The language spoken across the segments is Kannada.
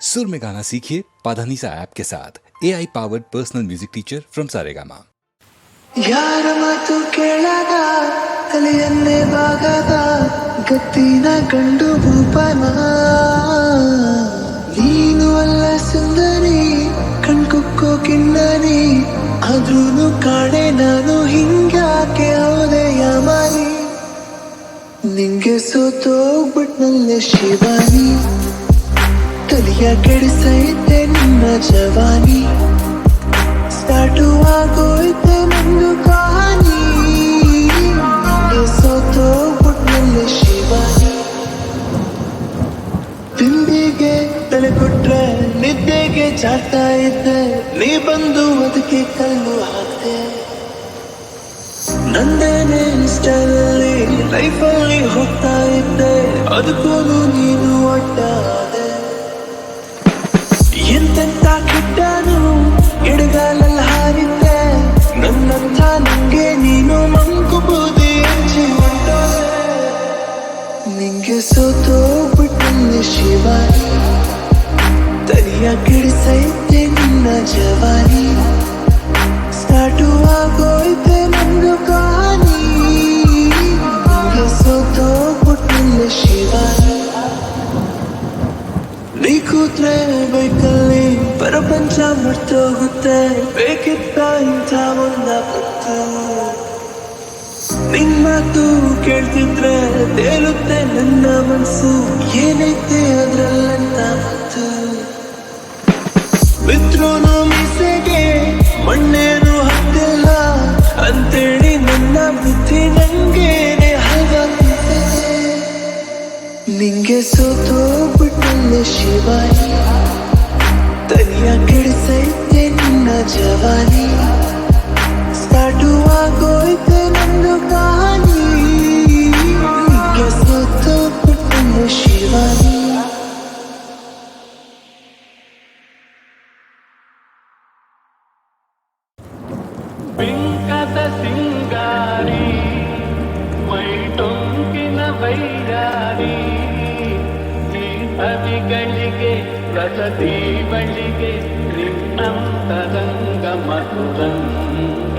सुर में गाना सीखिए पाधानीसा ऐप के साथ A I powered personal music teacher from Saregama ಯಾರ ಮಾತು ಕೇಳದ ತಲೆಯನ್ನೇ ಬಾಗದ ಗತ್ತಿನ ಗಂಡು ಭೂಪನ ನೀನು ಅಲ್ಲ ಸುಂದರಿ ಕಣ್ಕುಕ್ಕೋ ಕಿನ್ನರಿ ಆದ್ರೂನು ಕಾಣೆ ನಾನು ಹಿಂಗ್ಯಾಕೆ ಹೌದೆ ಯಾಮಾರಿ ನಿಂಗೆ ಸೋತೋಗ್ಬಿಟ್ನಲ್ಲೇ ಶಿವಾನಿ ತಲೆಯ ಕೆಡಿಸೈತೆ ನಿನ್ನ ಜವಾನಿ. ಸ್ಟಾರ್ಟು ಆಗೋಯ್ತೆ ನಂದು ಕಹಾನಿ. ಸೋತೋ ಸೋತೋಗ್ಬಿಟ್ನಲ್ಲೇ ಶಿವಾನಿ. ತಿಂಡಿಗೆ ತಲೆ ಕೊಟ್ರೆ ನಿದ್ದೆಗೆ ಜಾಡ್ತಾ ಇದ್ದೆ. ನೀ ಬಂದು ಅದಕ್ಕೆ ಕಲ್ಲು ಹಾಕ್ತೆ ನಂದೇನೆ ಇಷ್ಟಲ್ಲಿ ಲೈಫಲ್ಲಿ ಹೋಗ್ತಾ ಇದ್ದೆ. ಅದಕ್ಕೂ ನೀನು ಒಟ್ಟಾದೆ ಎಂತೆಂತ ಕೆಟ್ಟನು ಎಡಗಾಲಲ್ಲಿ ಹಾರಿದ್ದೆ. ನನ್ನಂಥ ನಂಗೆ ನೀನು ಮಂಕು ಬೂದಿ ನಿಂಗೆ ಸೋತೋಗ್ಬಿಟ್ಟಲ್ಲಿ ಶಿವಾನಿ ತಲೆಯ ಕೆಡಿಸೈತೆ ನಿನ್ನ ಜವಾನಿ. ಸ್ಟಾರ್ಟು ಆಗೋಯ್ತೆ ನಂದು ಕಹಾನಿ ನಿಂಗೆ ಸೋತೋಗ್ಬಿಟ್ಟಲ್ಲಿ ಶಿವಾನಿ ನೀ ಬೈಕಲ್ಲಿ ಪ್ರಪಂಚ ಮುಟ್ಟೋಗುತ್ತೆ ಬೇಕಿದ್ದ ಇಂಥ ಒಂದ ಪತ್ತು ನಿನ್ ಮಾತು ಕೇಳ್ತಿದ್ರೆ ತೇಲುತ್ತೆ ನನ್ನ ಮನಸ್ಸು ಏನೈತೆ ಅದ್ರಲ್ಲಂತ ಮತ್ತು ಮಿತ್ರೋನು ಮೀಸೆಗೆ ಮಣ್ಣೇನು ಹತ್ತಿಲ್ಲ ಅಂತೇಳಿ ನನ್ನ ಬುದ್ಧಿ ನಂಗೇನೆ ಹಲ್ವಾಗ್ತಿದೆ ನಿಂಗೆ ಸೋತೋಗ್ಬಿಟ್ಟಲ್ಲೇ ಶಿವಾನಿ ವೈರಾರಿ ಅದಿಗಳಿಗೆ ರಸದಿ ಬಳಿಗೆ ನಿನ್ನಂತರಂಗ ಮಧುರಂಗ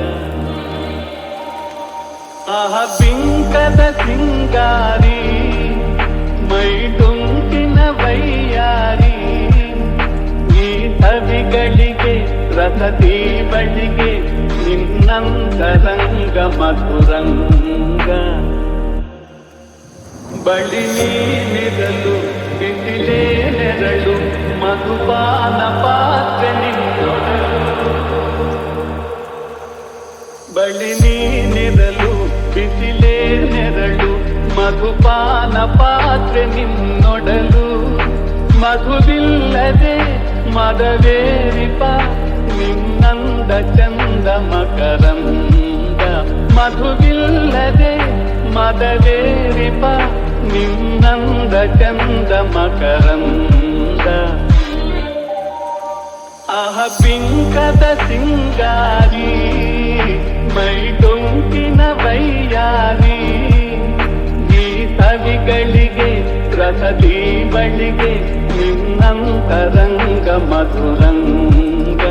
ಆಹ ಬಿಂಕದ ಸಿಂಗಾರಿ ಮೈ ಟೊಂಕಿನ ವೈಯಾರಿ ಈ ಸವಿಗಳಿಗೆ ರಸದಿ ಬಳಿಗೆ ನಿನ್ನಂತರಂಗ ಮಧುರಂಗ ಬಳಿ ನೀನಿರಲು ಬಿಸಿಲೇ ನೆರಳು, ಮಧುಪಾನ ಪಾತ್ರ ಬಳಿ ನೀನಿರಲು, ಬಿಸಿಲೇ ನೆರಳು, ಮಧುಪಾನ ಪಾತ್ರ ನಿನ್ನೊಡಲು. ಮಧುವಿಲ್ಲದೆ ಮದವೇರಿಪ, ನಿನ್ನಂದ ಚಂದ ಮಕರಂದ. ಮಧುವಿಲ್ಲದೆ ಮದವೇರಿಪ ನಿನ್ನಂದ ಚಂದ ಮಕರಂದ ಆಹ ಬಿಂಕದ ಸಿಂಗಾರಿ ಮೈ ಡೊಂಕಿನ ವೈಯಾರಿ ಈ ಸವಿಗಳಿಗೆ ರಸದಿ ಬಳಿಗೆ ನಿನ್ನಂತರಂಗ ಮಧುರಂಗ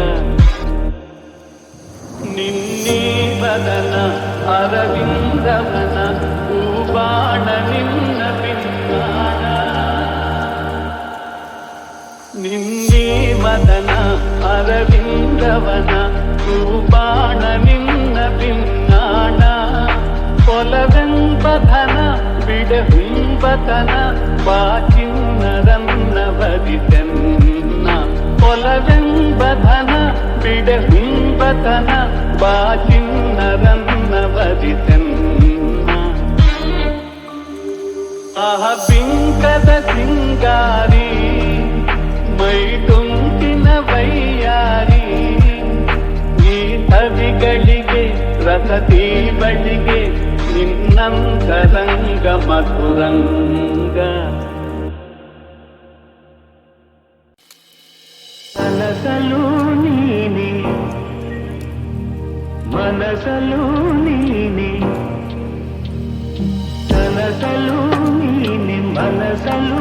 ನಿನ್ನೀ ಬದನ ಅರವಿಂದವನ ಹೂಬಾಣ ನಿನ್ನ మదన అరవిందవన రూపాణ నిన్న భిన్నాణ కొలవెంపధన విడహింపతన వాచిన్నరన్న వదితన్న కొలవెంపధన విడహింపతన వాచిన్నరన్న వదితన్న అహ బింకద సింగారీ மைட்டும் ವೈಯಾರಿ ಈ ಸವಿಗಳಿಗೆ ರಸದಿ ಬಳಿಗೆ ನಿನ್ನಂತರಂಗ ಮಧುರಂಗ ಕನಸಲು ನೀನೆ ಮನಸಲು ನೀನೆ ಕನಸಲು ನೀನೆ ಮನಸಲು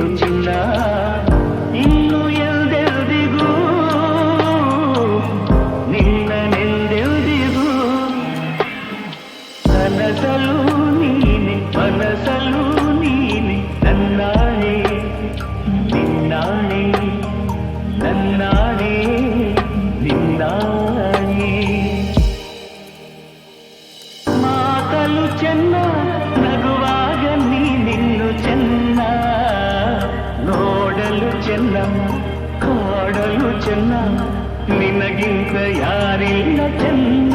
ಮುಂಚಿನ್ನ ಕೊಡಲು ಚೆನ್ನ ನಿನಗಿಂತ ಯಾರಿಲ್ಲ ಚೆನ್ನ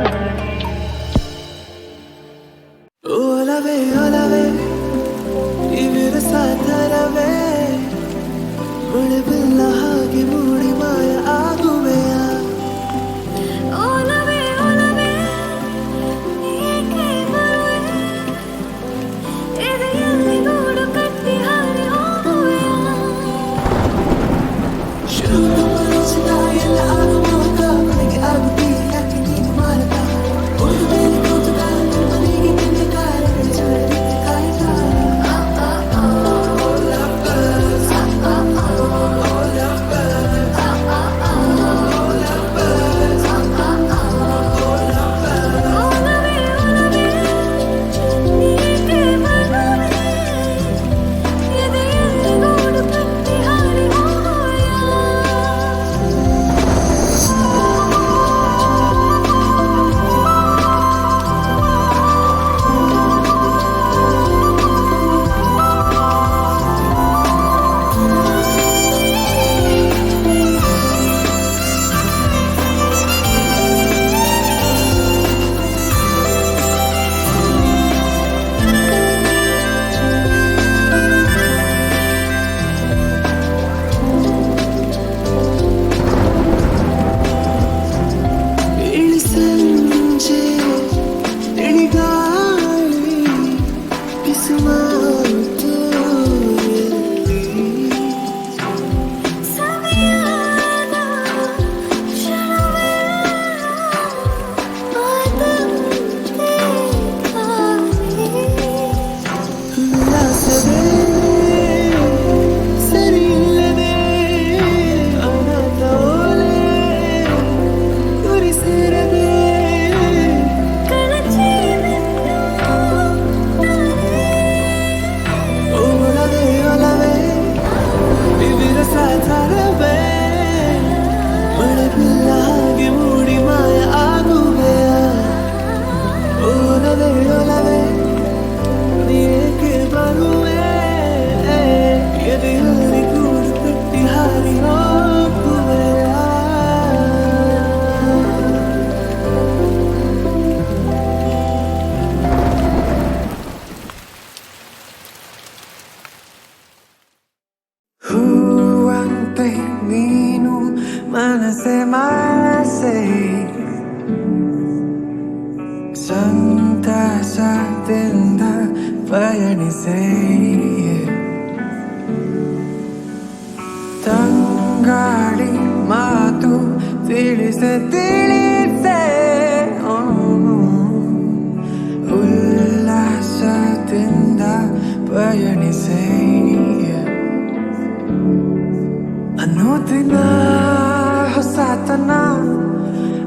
Adina, Hosatana,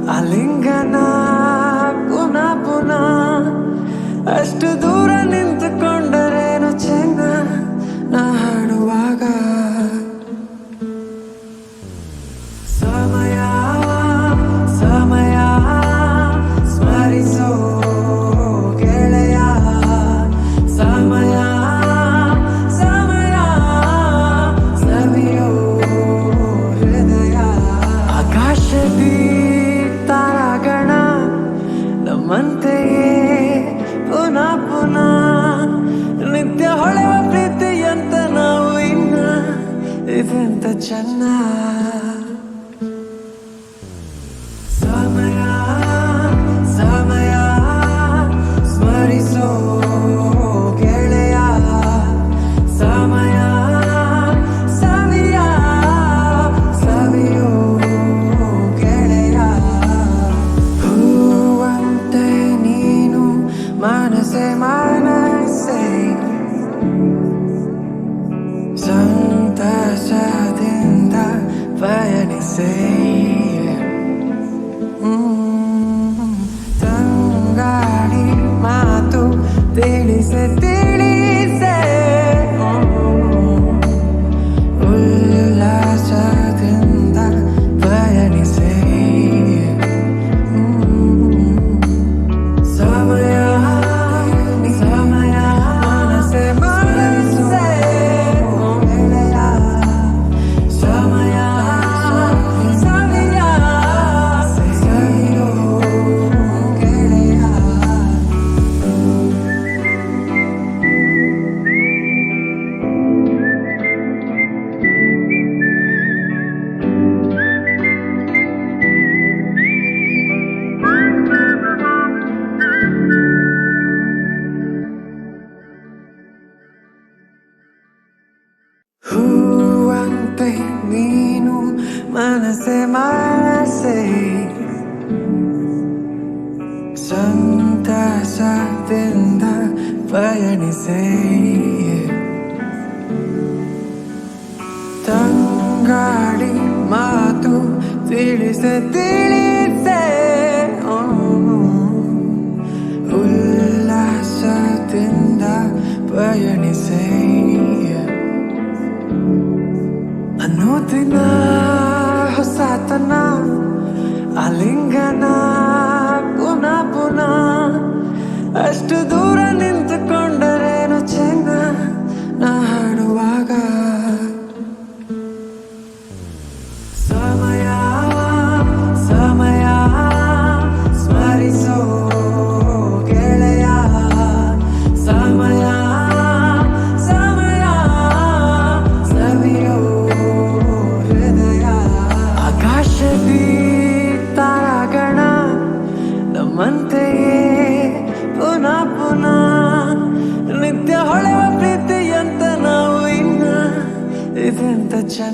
Alingana. ತಂಗಾಡಿ ಮಾತು ತಿಳಿಸ ತಿಳಿಸೆ. ಉಲ್ಲಾಸದಿಂದ ಪಯಣಿಸೆ ಅನೂತಿನ ಹೊಸತನ ಅಲಿಂಗನ ಪುನಃ ಪುನಃ ಅಷ್ಟು ದೂರ ನಿನ್ನ ฉั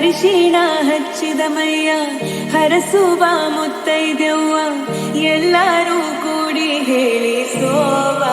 ಅರಿಶಿಣ ಹಚ್ಚಿದ ಮೈಯ ಹರಸುವ ಮುತ್ತೈದೆವ್ವ ಎಲ್ಲರೂ ಕೂಡಿ ಹೇಳಿ ಸೋವಾರೆ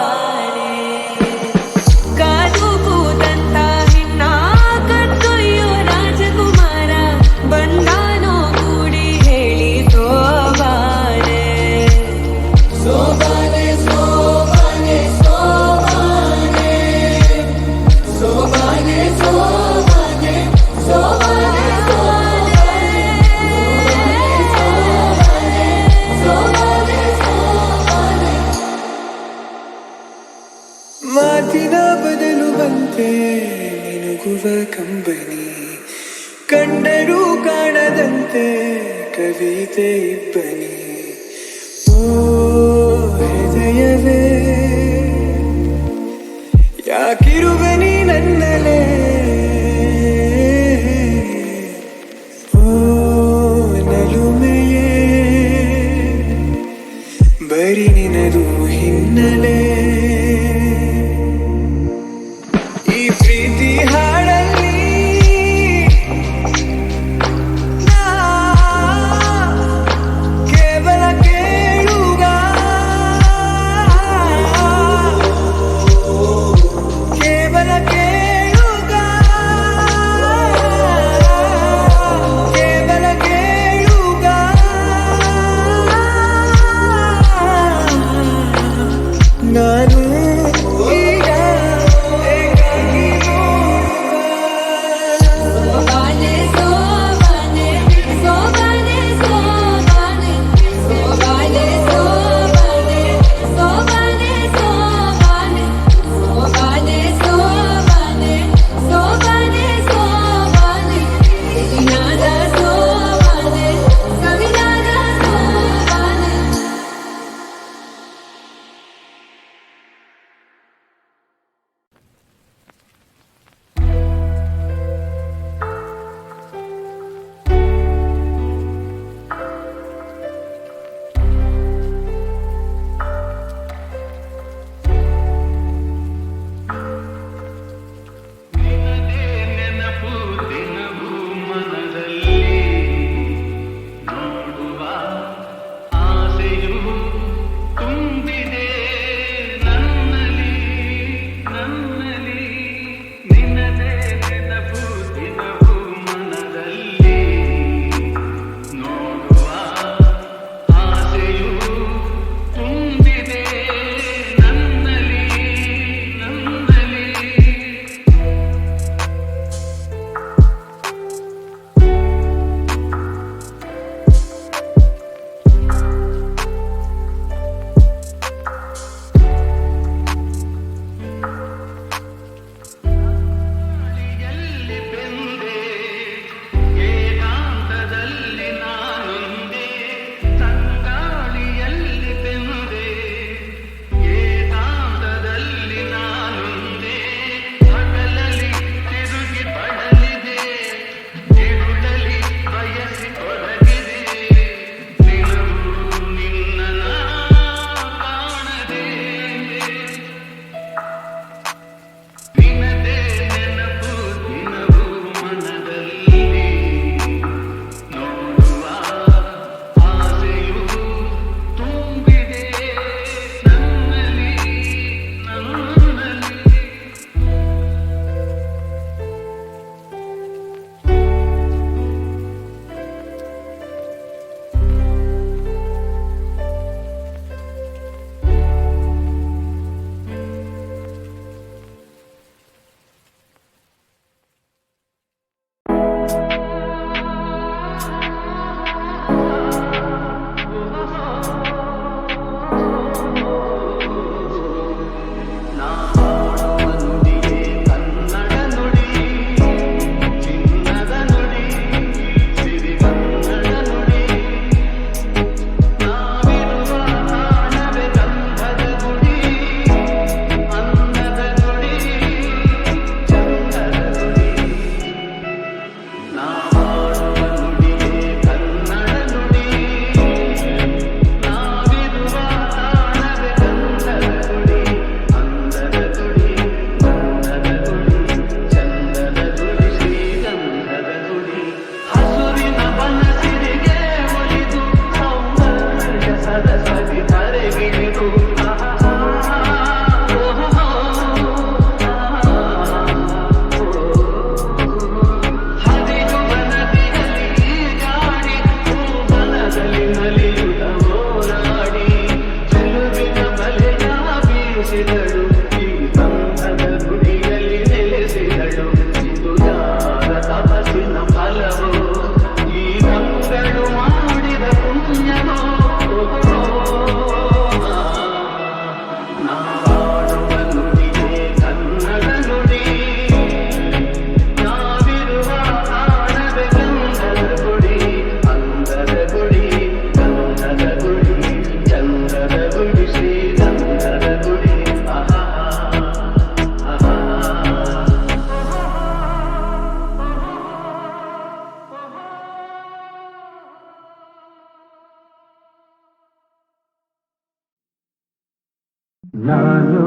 నాను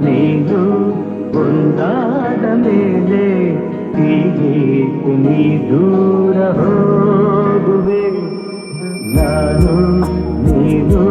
నేను ఉందాದ ಮೇಲೆ ಹೀಗೇಕೆ ನೀ ದೂರ ಹೋಗುವೆ ನಾನು ನೀನು